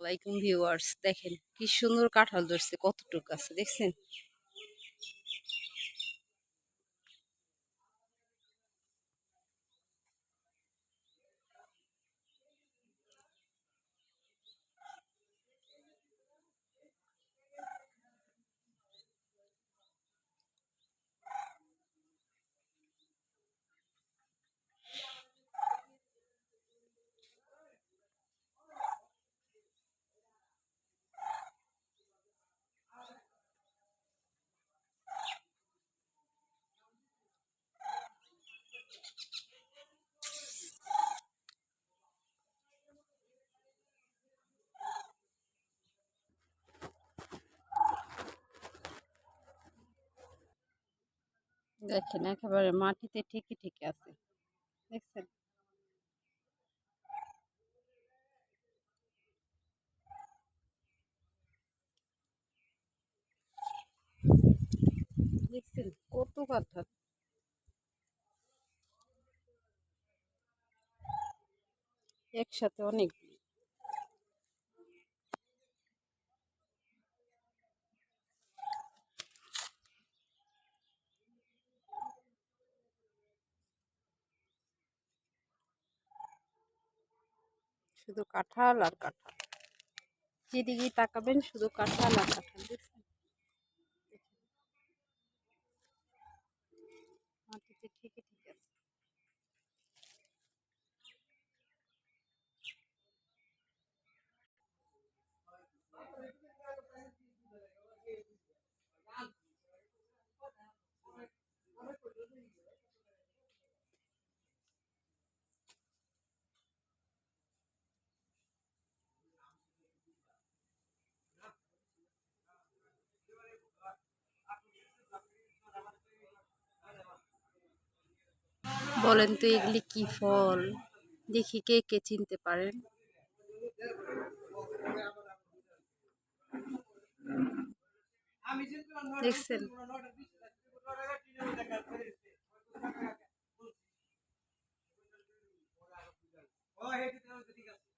লাইকুম viewers দেখেন কি সুন্দর কাঁঠাল ধরছে কতটুকু আছে দেখছেন? দেখেন একেবারে মাটিতে ঠিকই ঠিকই আছে। দেখছেন? দেখছেন? কত কাঁঠাল একসাথে অনেক। শুধু কাঁঠাল আর কাঁঠাল। যেদিকেই তাকাবেন শুধু কাঁঠাল আর কাঁঠাল দেখছেন মাটিতে ঠিকই ঠিক আছে। বলেন তো এগুলি কি ফল? দেখি কে কে চিনতে পারেন। দেখছেন? ঠিক আছে